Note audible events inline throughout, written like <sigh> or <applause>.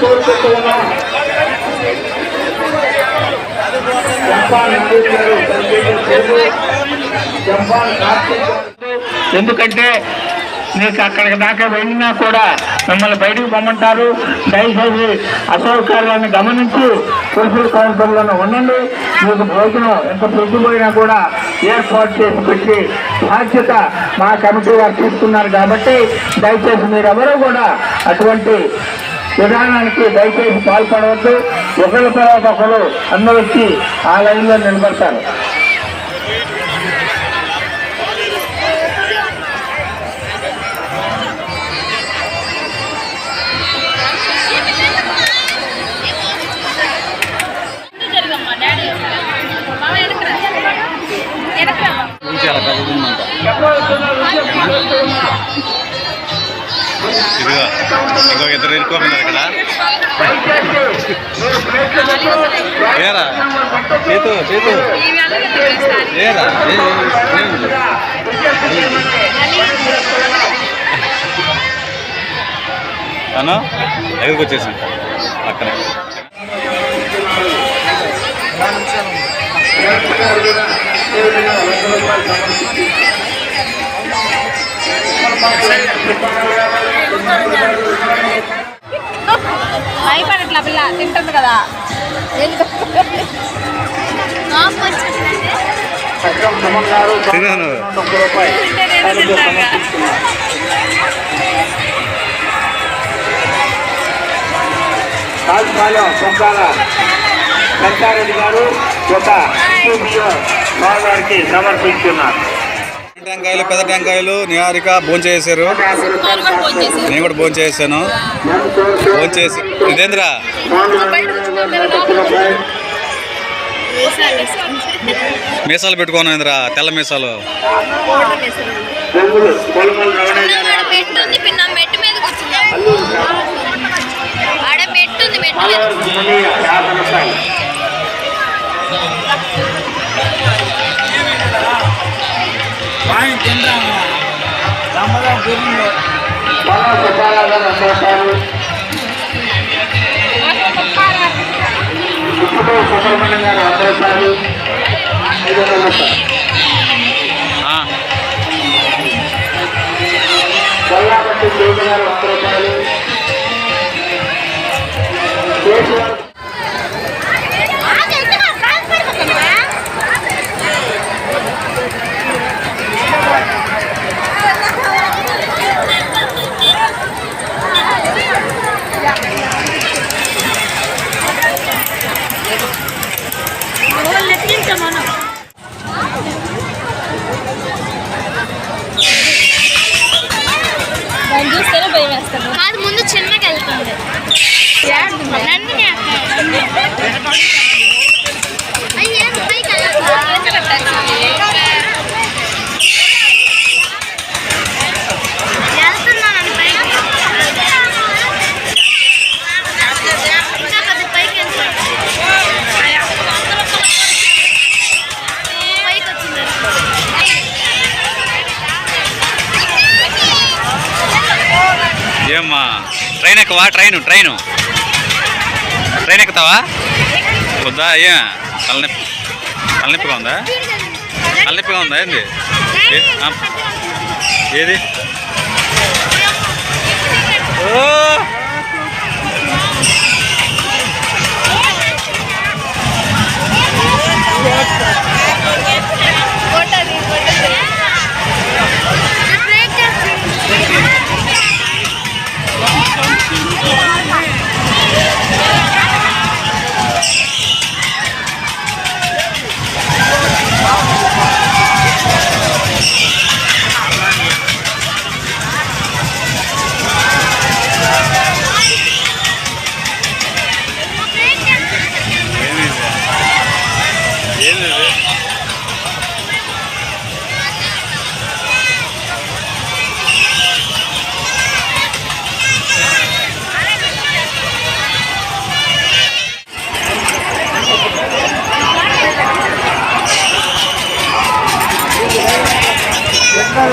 కోరుకుంటూ ఉన్నాం ఎందుకంటే మీకు అక్కడికి దాకా వెళ్ళినా కూడా మిమ్మల్ని బయటకు పొమ్మంటారు. దయచేసి అసౌకర్యాన్ని గమనించి పురుషుల కౌంటర్లను ఉండండి. మీకు భోజనం ఎంత పెట్టుపోయినా కూడా ఏర్పాటు చేసి పెట్టి బాధ్యత మా కమిటీ వారు తీసుకున్నారు కాబట్టి దయచేసి మీరెవరూ కూడా అటువంటి విధానానికి దయచేసి పాల్పడవద్దు. ఒకరి తర్వాత ఒకరు అందరూ వచ్చి ఆ లైన్లో నిలబడతారు. ఇదిగో ఇంకొక ఇద్దరు ఇరుకోమన్నారు ఇక్కడ. ఏరా? చేతు చేతు. ఏరా? ఏ- ఏ- ఏముంది? అను దగ్గరికి వచ్చేసాను అక్కడే భయపడట్లా పిల్ల తింటుంది కదా. సక్రం గారు రాజపాలెం గారు ఒక స్టూడియో సమర్పిస్తున్నారు టెంకాయలు పెద్ద టెంకాయలు నిహారిక భోంచేసారు నేను కూడా భోంచేసాను భోంచేసి ఇదేంద్రా? మీసాలు పెట్టుకోను ఇంద్రా తెల్ల మీసాలు. మెట్టు సుబ్బారావు గారు వంద రూపాయలు ఇప్పుడు సుబ్రహ్మణ్యం గారు వంద రూపాయలు ఐదు వందల రూపాయలు ఆ, కొల్లాపట్టి దేవి గారు వంద రూపాయలు 那没得。ట్రైన్ ఎక్కువా? ట్రైన్ ట్రైను ట్రైన్ ఎక్కుతావా? వద్దా అయ్యా. తలనొప్పి. తలనొప్పిగా ఉందా? తలనొప్పిగా ఉందా ఏంది? ఏది? ఓ!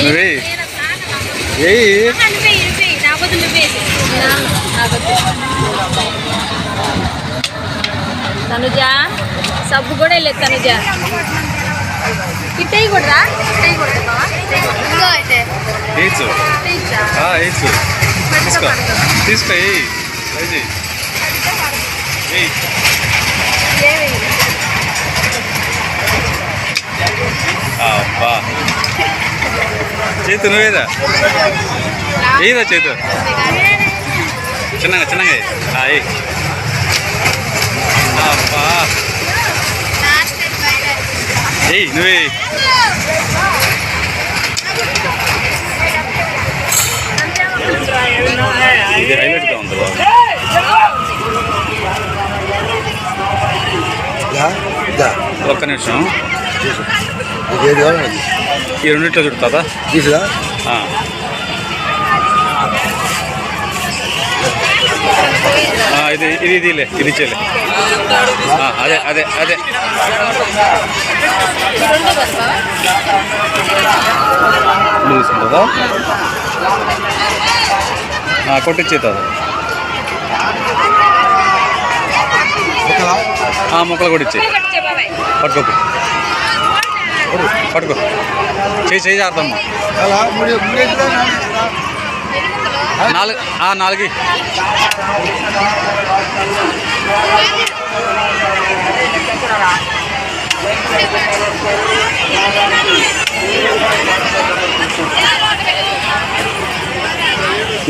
నువ్వే. ఏయ్ తనుజ సబ్బు కూడా వెళ్ళలేదు తనుజ. ఇట్టయి కూడా తీసుకో. అబ్బా. చేతు నువ్వేదా? ఏదా చేతు? చిన్నగా చిన్నగా ఏయ్. అబ్బా. ఏయ్ నువ్వే ఇది హైలైట్గా ఉంది బాబు. ఒక్క నిమిషం. ఏది కావాలి ఈ రెండిట్లో చుడుతుందా తీసుదా? ఇది ఇది ఇదిలే ఇది ఆ, అదే అదే అదే. తీసుకుంటుందా కొట్టించేతుంది మొక్కలు? కూడా ఇచ్చే పట్టుకో పట్టుకో చేయి చేయి చేద్దామ్మా నాలుగు నాలుగు.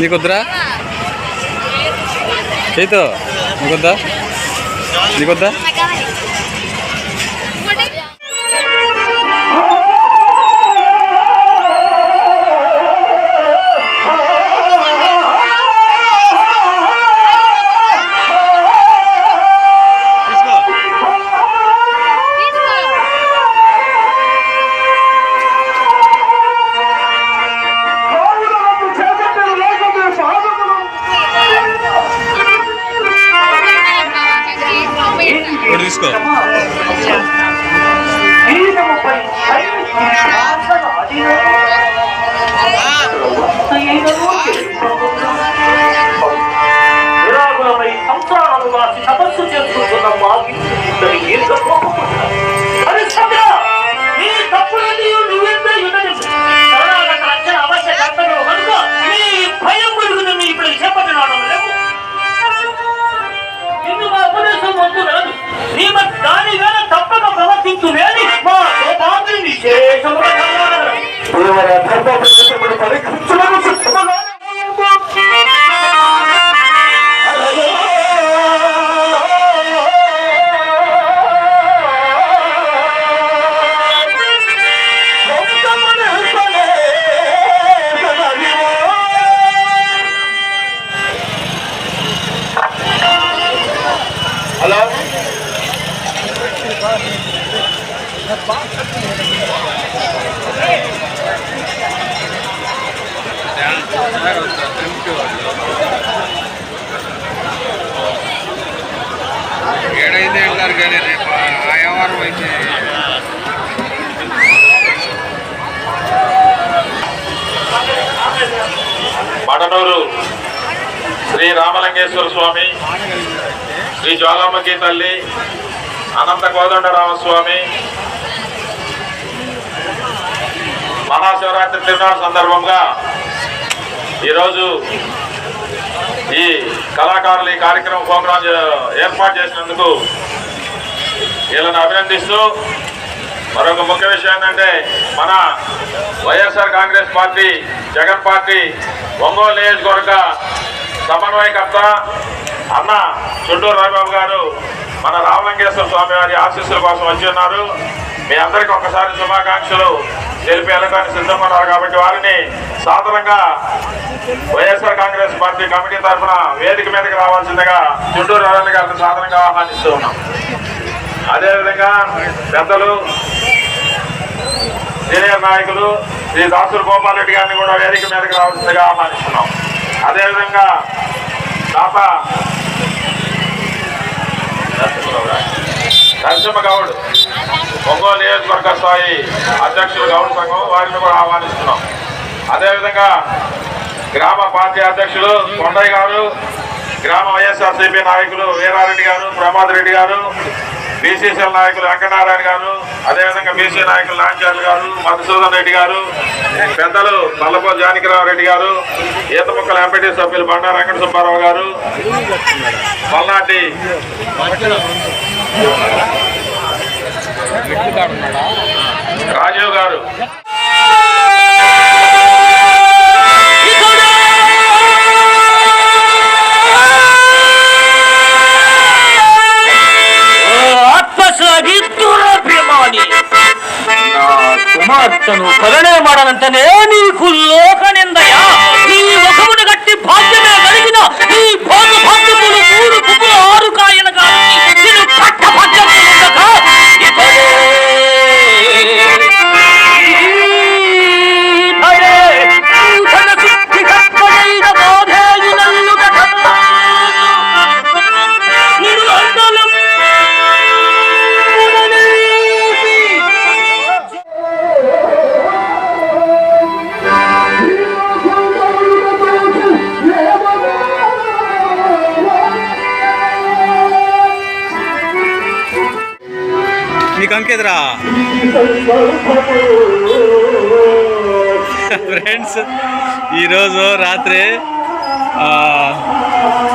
నీకొద్దురా? చేతో నీకొద్దా? నీకొద్దా? నీ మరి దాని వేళ తప్పక ప్రవర్తించు వేని మా సోపాన్ని విశేషముగా కలగాలి. ఏడైతే వెళ్ళారు కానీ రేపు ఆయవారం అయితే మడనూరు శ్రీ రామలింగేశ్వర స్వామి శ్రీ జ్వాలాముఖి తల్లి అనంత కోదండరామస్వామి మహాశివరాత్రి తిరునాడు సందర్భంగా ఈరోజు ఈ కళాకారులు ఈ కార్యక్రమం ప్రోగ్రాం ఏర్పాటు చేసినందుకు వీళ్ళని అభినందిస్తూ మరొక ముఖ్య విషయం ఏంటంటే మన YSR Congress party Jagan party Ongole నియోజకవర్గ సమన్వయకర్త అన్న చుండూరు రవిబాబు గారు మన రామలింగేశ్వర స్వామి వారి ఆశీస్సుల కోసం వచ్చి ఉన్నారు. మీ అందరికీ ఒకసారి శుభాకాంక్షలు. తెలిపి వెళ్ళడానికి సిద్ధంగా ఉన్నారు కాబట్టి వారిని సాధారణంగా వైఎస్ఆర్ కాంగ్రెస్ పార్టీ కమిటీ తరఫున వేదిక మీదకి రావాల్సిందిగా చుండూరు రవీంద్ర గారిని సాధారణంగా ఆహ్వానిస్తూ ఉన్నాం. అదేవిధంగా పెద్దలు సీనియర్ నాయకులు శ్రీ దాసులు గోపాల్ రెడ్డి గారిని కూడా వేదిక మీదకి రావాల్సిందిగా ఆహ్వానిస్తున్నాం. అదేవిధంగా తాత నరసింహ గౌడ్. ఒంగోలు నియోజకవర్గ స్థాయి అధ్యక్షులు గౌరవ సంఘం వారిని కూడా ఆహ్వానిస్తున్నాం. అదేవిధంగా గ్రామ పార్టీ అధ్యక్షులు కొండయ్య గారు గ్రామ వైఎస్ఆర్సీపీ నాయకులు వీరారెడ్డి గారు ప్రమాద్ రెడ్డి గారు బీసీసీఎల్ నాయకులు వెంకటనారాయణ గారు అదేవిధంగా బీసీ నాయకులు లాంచార్లు గారు మధుసూదన్ రెడ్డి గారు పెద్దలు నల్లపో జానకిరావు రెడ్డి గారు ఈతముక్కల ఎంపీటీ సభ్యులు బండారు వెంకట సుబ్బారావు గారు పల్నాటి రాజీవ్ గారు.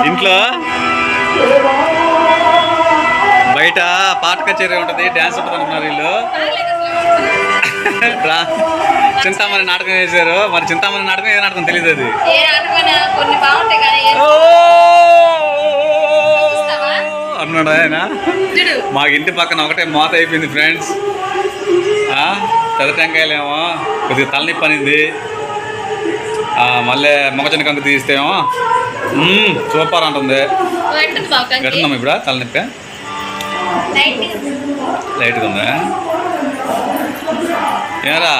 ఇంట్లో బయట పాట కచేరీ ఉంటుంది డ్యాన్స్ ఉంటుంది అంటున్నారు వీళ్ళు. చింతామణి నాటకం వేశారు. మరి చింతామణి నాటకం ఏ నాటకం తెలియదు అది? అన్నాడు ఆయన? చూడు. మా ఇంటి పక్కన ఒకటే మోత అయిపోయింది ఫ్రెండ్స్. పెద్ద టెంకాయలేమో కొద్దిగా తలనొప్పి అనింది. ఆ, మళ్ళీ మొగజొన్న కంకు తీస్తేమో? సూపర్ అంటుంది. ఎట్లుందమ్మా ఇప్పుడు తలనొప్పి. లైట్గా. ఉందా? ఏరా?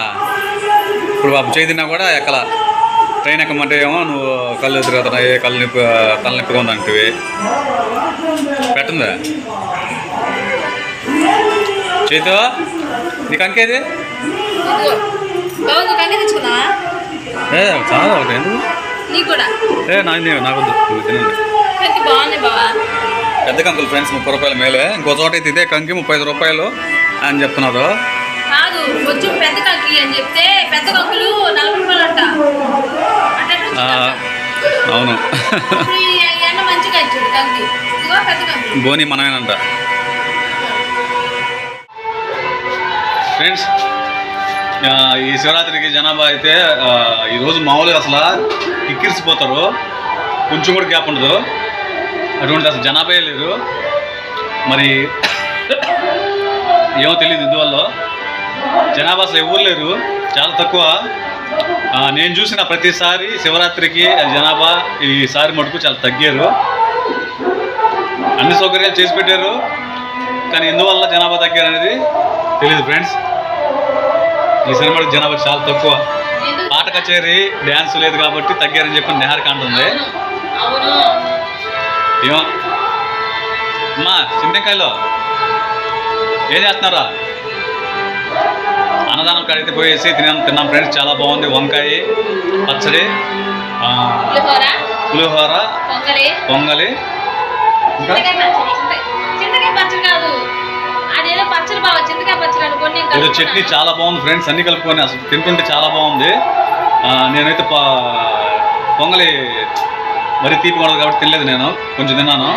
ఇప్పుడు బాబు చేయి తిన్నా కూడా ఎక్కల? ట్రైన్ ఎక్కమంటే ఏమో నువ్వు కళ్ళు తిరుగుతున్నాయి కళ్ళు నొప్పి తలనొప్పిగా ఉందంటివి పెట్టిందా? చేతో నీకు అంకేది. ఏ చాలా ఒకటి ఎందుకు నీకు కూడా? ఏ నాకు నువ్వు తినండి కంకి బాగున్నాయి బావా. పెద్ద కంకులు ఫ్రెండ్స్ ముప్పై రూపాయలు మేలే. ఇంకో చోట అయితే ఇదే కంకి ముప్పై ఐదు రూపాయలు అని చెప్తున్నారు కాదు కొంచెం పెద్ద కంకి అని చెప్తే పెద్ద కంకులు నలభై రూపాయలు అంట. అంటే ఆ, అవును. బోని మనమేనంట. ఫ్రెండ్స్ ఈ శివరాత్రికి జనాభా అయితే ఈరోజు మామూలుగా అసలు కిక్కిరిసిపోతారు. కొంచెం కూడా గ్యాప్ ఉండదు. అటువంటి అసలు జనాభా లేరు మరి <coughs> ఏమో తెలియదు ఇందువల్ల. జనాభా అసలు ఎవరు లేరు. చాలా తక్కువ. నేను చూసిన ప్రతిసారి శివరాత్రికి జనాభా ఈసారి మటుకు చాలా తగ్గారు. అన్ని సౌకర్యాలు చేసి పెట్టారు. కానీ ఎందువల్ల జనాభా తగ్గారు అనేది తెలియదు ఫ్రెండ్స్. ఈ సినిమాకి జనాభా చాలా తక్కువ? పాట కచేరీ డ్యాన్స్ లేదు కాబట్టి తగ్గారని చెప్పి నెహర్కి అంటుంది. ఏమో. అమ్మా చింతకాయలో. ఏం చేస్తున్నారా? అన్నదానం కాడైతే పోయేసి తిన్నాం తిన్నాం ఫ్రెండ్స్ చాలా బాగుంది. వంకాయ పచ్చడి పులిహోర. పొంగలి. ఇంకా? అనుకోని చట్నీ చాలా బాగుంది ఫ్రెండ్స్ అన్ని కలుపుకొని అసలు తింటుంటే చాలా బాగుంది. నేనైతే పొంగలి మరీ తీపి కూడదు కాబట్టి తినలేదు నేను కొంచెం తిన్నాను.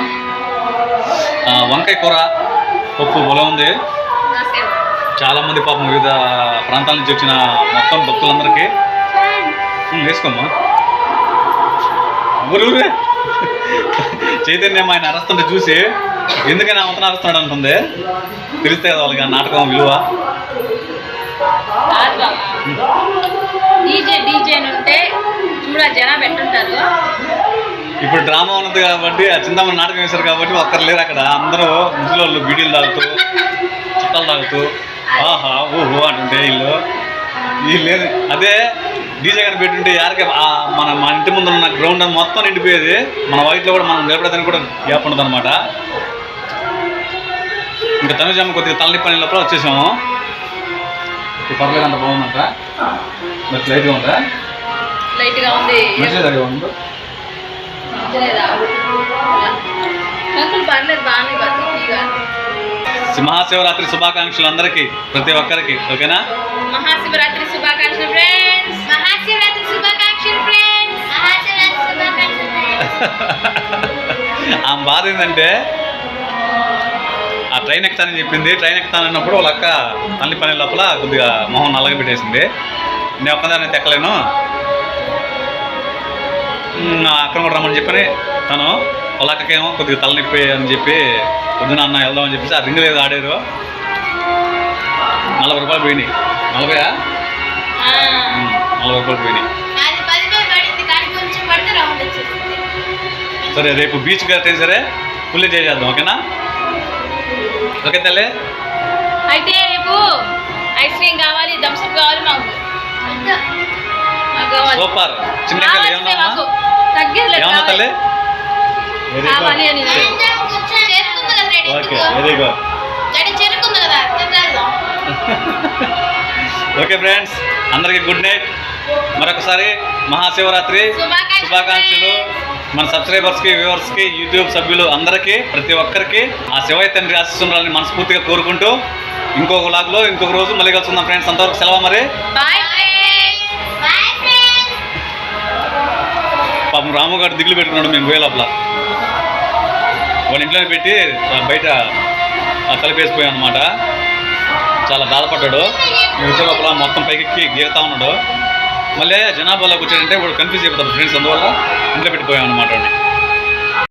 వంకాయ కూర పప్పు బలం ఉంది. చాలామంది పాపం వివిధ ప్రాంతాల నుంచి వచ్చిన మొత్తం భక్తులందరికీ. వేసుకోమ్మా. ఊరూరే చైతన్యం ఆయన అరస్తుంటే చూసి ఎందుకని అవతన అరుస్తున్నాడు అంటుంది తెలిస్తే కదా వాళ్ళకి ఆ నాటకం విలువ. డీజే డీజే ఉంటే చూడ జనాలు పెట్టుంటారు. ఇప్పుడు డ్రామా ఉన్నది కాబట్టి ఆ చింతామణి నాటకం వేశారు కాబట్టి ఒక్కరు లేరు అక్కడ. అందరూ ముసలి వాళ్ళు బీడీలు తాగుతూ చుట్టాలు తాగుతూ ఆహా ఓహో అంటుంటే వీళ్ళు. వీళ్ళు లేదు. అదే డీజే కానీ పెట్టుంటే యారికి మన మన ఇంటి ముందు ఉన్న గ్రౌండ్ అని మొత్తం నిండిపోయేది. మన వైట్లో కూడా మనం నిలబడడానికి కూడా గ్యాప్ ఉండదు అనమాట ఇంకా తనుజమ్మ కొద్దిగా తలనిప్పని లోపల వచ్చేసాము. పర్లేదు అంత బాగుందంట. మరి లైట్గా ఉందా? లైట్గా ఉంది? మంచిగా ఉందా. మహాశివరాత్రి శుభాకాంక్షలు అందరికీ ప్రతి ఒక్కరికి ఓకేనా? మహాశివరాత్రి శుభాకాంక్షలు ఫ్రెండ్స్ మహాశివరాత్రి శుభాకాంక్షలు ఫ్రెండ్స్ మహాశివరాత్రి శుభాకాంక్షలు <laughs> ఆమె బాధ ఏంటంటే ట్రైన్ ఎక్కుతానని చెప్పింది. ట్రైన్ ఎక్కుతానన్నప్పుడు వాళ్ళ అక్క తల్లి పని లోపల కొద్దిగా మొహం నల్లగా పెట్టేసింది నేను ఒక్కదాన్ని ఎక్కలేను ఉమ్, నా అక్కడ కూడా రమ్మని చెప్పని తను వాళ్ళ అక్కకేమో కొద్దిగా తలనొప్పి అని చెప్పి పొద్దున అన్న వెళ్దాం అని చెప్పేసి ఆ రింగ్ లేదు ఆడారు. నలభై రూపాయలు పోయినాయి. నలభైయా? ఉమ్, నలభై రూపాయలు పోయినాయి. సరే రేపు బీచ్ కట్టే సరే ఫుల్ చేసేద్దాం ఓకేనా? ఓకే తల్లి. అయితే రేపు ఐస్ క్రీమ్ కావాలి థమ్స్అప్ కావాలి మాకు. సూపర్. చిన్న తల్లి? కావాలి అని okay very good okay friends అందరికీ గుడ్ నైట్ మరొకసారి మహాశివరాత్రి. శుభాకాంక్షలు. మన సబ్స్క్రైబర్స్కి వ్యూవర్స్కి యూట్యూబ్ సభ్యులు అందరికీ ప్రతి ఒక్కరికి ఆ శివయ్య తండ్రి ఆశిస్తుండాలని మనస్ఫూర్తిగా కోరుకుంటూ ఇంకొక లాగ్లో ఇంకొక రోజు మళ్ళీ కలుసుకుందాం ఫ్రెండ్స్ అంతవరకు సెలవు మరి? పాపం రాము గారు దిగులు పెట్టుకున్నాడు మేము పోయే లోపల వాడి ఇంట్లోనే పెట్టి బయట ఆ తలపేసిపోయాం అనమాట చాలా బాధపడ్డాడు మేము వచ్చే లోపల మొత్తం పైకెక్కి గీరుతా ఉన్నాడు. మళ్ళీ జనాభాలోకి వచ్చాడంటే వాడు కన్ఫ్యూజ్ అయిపోతాడు ఫ్రెండ్స్ అందువల్ల ఇంట్లో పెట్టిపోయాం అనమాట వాడిని.